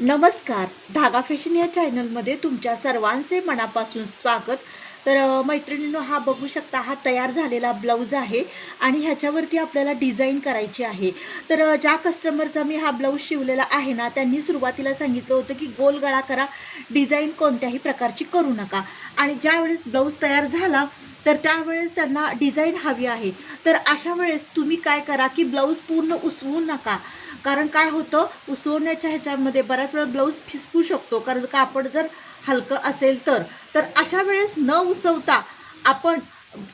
नमस्कार. धागा फॅशन या चॅनलमध्ये तुमच्या सर्वांचे मनापासून स्वागत. तर मैत्रिणींनो हा बघू शकता हा तयार झालेला ब्लाऊज आहे आणि ह्याच्यावरती आपल्याला डिझाईन करायची आहे. तर ज्या कस्टमरचा मी हा ब्लाऊज शिवलेला आहे ना त्यांनी सुरुवातीला सांगितलं होतं की गोल गळा करा डिझाईन कोणत्याही प्रकारची करू नका. आणि ज्यावेळेस ब्लाऊज तयार झाला तर त्यावेळेस त्यांना डिझाईन हवी आहे. तर अशा वेळेस तुम्ही काय करा की ब्लाऊज पूर्ण उसवू नका. कारण काय होतं? उसवण्याच्या ह्याच्यामध्ये बऱ्याच वेळा ब्लाऊज फिसकू शकतो. कारण कापड जर हलकं असेल तर. तर अशा वेळेस न उसवता आपण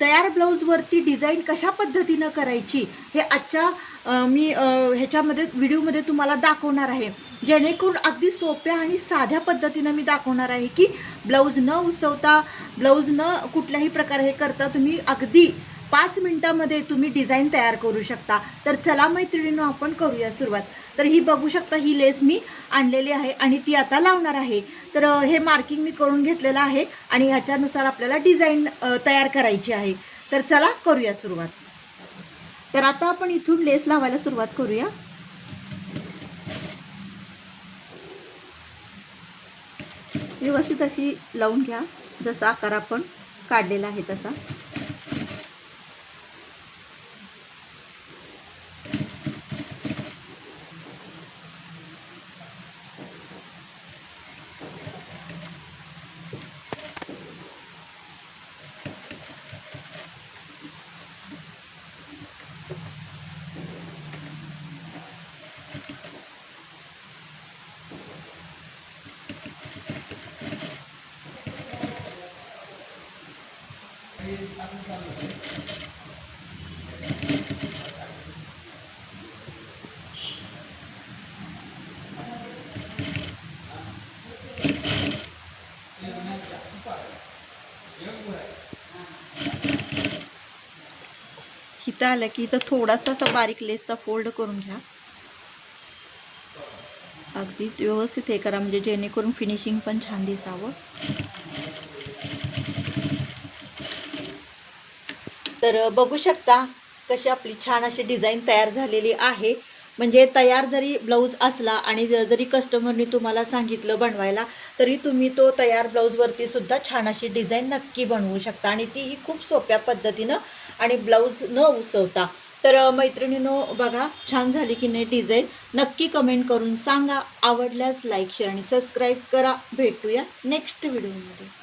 तयार ब्लाऊजवरती डिझाईन कशा पद्धतीनं करायची हे आजच्या मी ह्याच्यामध्ये व्हिडिओमध्ये तुम्हाला दाखवणार आहे. जेणेकरून अगदी सोप्या आणि साध्या पद्धतीनं मी दाखवणार आहे की ब्लाऊज न उसवता ब्लाऊज न कुठल्याही प्रकारे हे करता तुम्ही अगदी पाच मिनटामध्ये तुम्ही डिझाईन तयार करू शकता. तर चला मैत्रिणीनं आपण करूया सुरुवात. तर ही बघू शकता ही लेस मी आणलेली आहे आणि ती आता लावणार आहे. तर हे मार्किंग मी करून घेतलेलं आहे आणि ह्याच्यानुसार आपल्याला डिझाईन तयार करायची आहे. तर चला करूया सुरुवात. तर आता आपण इथून लेस लावायला सुरुवात करूया. व्यवस्थित अशी लावून घ्या जसा आकार आपण काढलेला आहे तसा. इथं आलं की इथं थोडासा असा बारीक लेसचा फोल्ड करून घ्या. अगदी व्यवस्थित हे करा म्हणजे जेणेकरून फिनिशिंग पण छान दिसावं. तर बघू शकता कशी आपली छान अशी डिझाईन तयार झालेली आहे. म्हणजे तयार जरी ब्लाऊज असला आणि ज- जरी कस्टमरनी तुम्हाला सांगितलं बनवायला तरी तुम्ही तो तयार ब्लाऊजवरती सुद्धा छान अशी डिझाईन नक्की बनवू शकता. आणि तीही खूप सोप्या पद्धतीनं आणि ब्लाऊज न उसवता. तर मैत्रिणीनो बघा छान झाली की नाही डिझाईन. नक्की कमेंट करून सांगा. आवडल्यास लाईक शेअर आणि सबस्क्राईब करा. भेटूया नेक्स्ट व्हिडिओमध्ये.